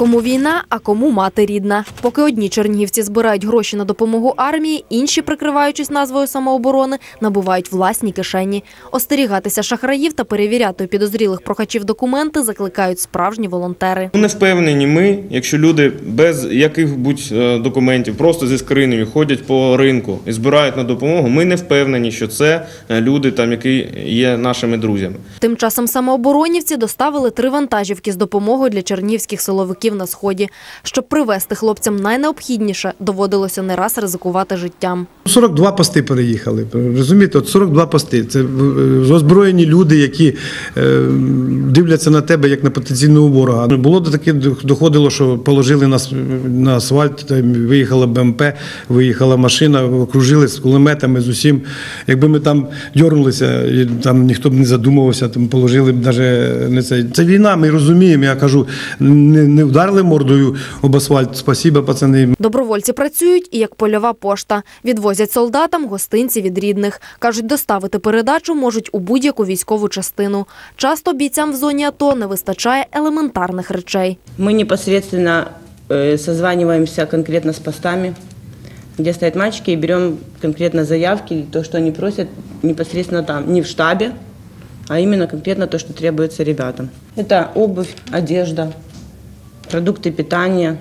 Кому війна, а кому мати рідна. Поки одні чернігівці збирають гроші на допомогу армії, інші, прикриваючись назвою самооборони, набувають власні кишені. Остерігатися шахраїв та перевіряти у підозрілих прохачів документи закликають справжні волонтери. Не впевнені ми, якщо люди без яких-будь е, документів, просто зі скринею ходять по ринку і збирають на допомогу. Ми не впевнені, що це е, люди, там, які є нашими друзями. Тим часом самооборонівці доставили три вантажівки з допомогою для чернігівських силовиків на сході. Щоб привезти хлопцям найнеобхідніше, доводилося не раз ризикувати життям. 42 пости переїхали. Розумієте, от 42 пости. Це е, озброєні люди, які е, дивляться на тебе як на потенційного ворога. Було таке доходило, що положили нас на асфальт, виїхала БМП, виїхала машина, окружили з кулеметами з усім. Якби ми там дьорнулися, там ніхто б не задумувався, там положили б навіть це. Це війна, ми розуміємо. Я кажу, не, не вдарили мордою об асфальт. Спасіба, пацани. Добровольці працюють і як польова пошта. Відвозять солдатам гостинці від рідних. Кажуть, доставити передачу можуть у будь-яку військову частину. Часто бійцям в зоні АТО не вистачає елементарних речей. Мы непосредственно э, созваниваемся конкретно с постами, где стоят мальчики, и берем конкретно заявки, то, что они просят непосредственно там, не в штабе, а именно конкретно то, что требуется ребятам. Это обувь, одежда, продукты питания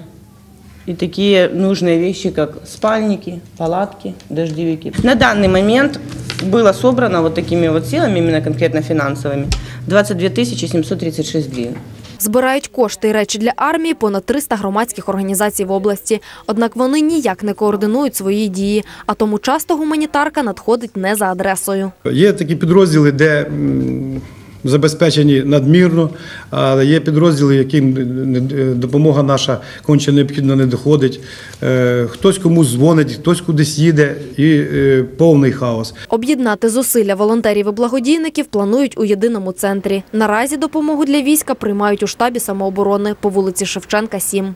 и такие нужные вещи, как спальники, палатки, дождевики. На данный момент было собрано вот такими вот силами, именно конкретно финансовыми, 22 736 гривен. Збирають кошти і речі для армії понад 300 громадських організацій в області. Однак вони ніяк не координують свої дії, а тому часто гуманітарка надходить не за адресою. Є такі підрозділи, де м, забезпечені надмірно, а є підрозділи, яким допомога наша конче необхідно не доходить. Е, Хтось комусь дзвонить, хтось кудись їде і е, повний хаос. Об'єднати зусилля волонтерів і благодійників планують у єдиному центрі. Наразі допомогу для війська приймають у штабі самооборони по вулиці Шевченка, 7.